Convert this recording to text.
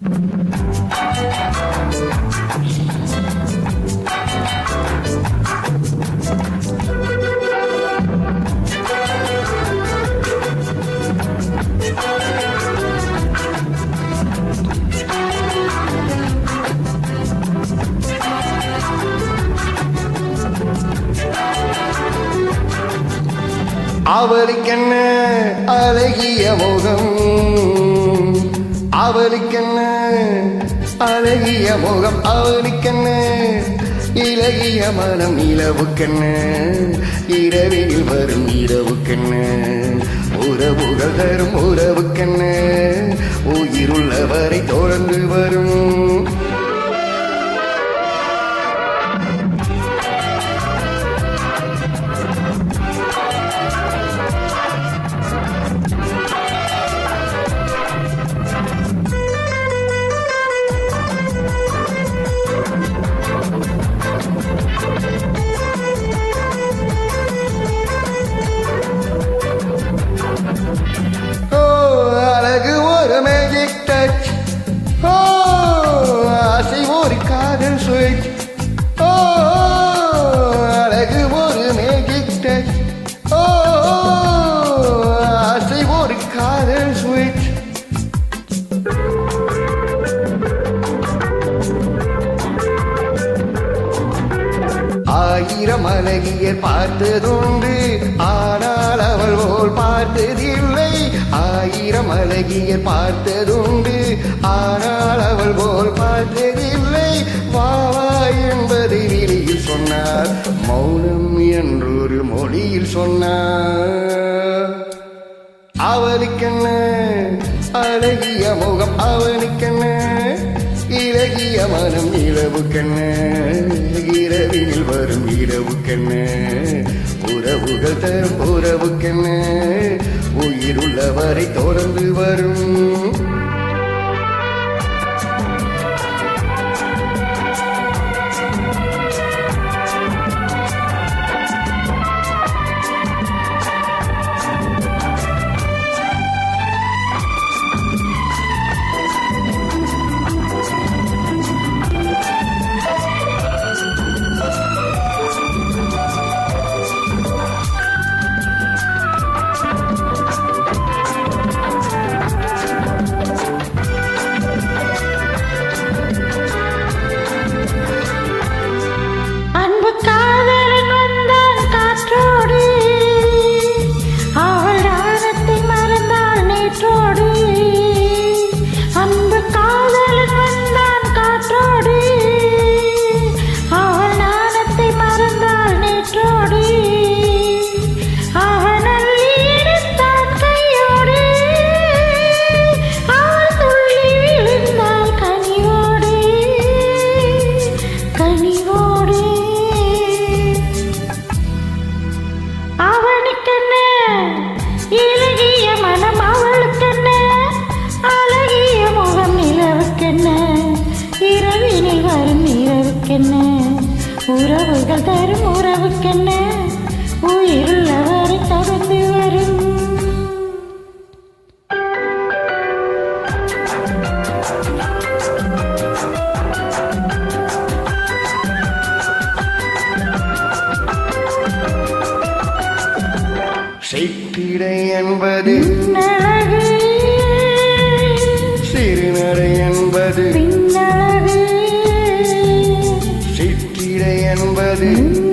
அவருக்கென்ன அழகிய முகம். அவளுக்கென்ன அழகிய முகம் அவளுக்கென்ன இலகிய மனம் நிலவுக்கென்ன இரவில் வரும் இரவுக்கென்ன? உறவுகள் தரும் உறவுக்கென்ன? உயிருள்ளவரை தொடர்ந்து வரும் ஒரு காதல் சுவிட்ச் ஆயிரம் அழகியர் பார்த்ததுண்டு ஆனால் அவள் போல் பார்த்ததில்லை. ஆயிரம் அழகியர் பார்த்ததுண்டு ஆனால் அவள் போல் பார்த்ததில்லை. வாவா வா என்பது வெளியில் சொன்னார். மௌனம் என்றொரு மொழியில் சொன்னார். அவனுக்கென்ன? அழகிய முகம் அவனுக்கென்ன? இலகிய மனம் இரவுக்கென்ன இரவில் வரும் இரவுக்கென்ன? உறவுகள் தரும் உறவுக்கென்ன? உயிருள்ளவரை தொடர்ந்து வரும் உறவுகள் தரும் உறவுக்கென்ன? உயிருள்ளவரை தொடர்ந்து வரும். செய்திடை என்பது melody.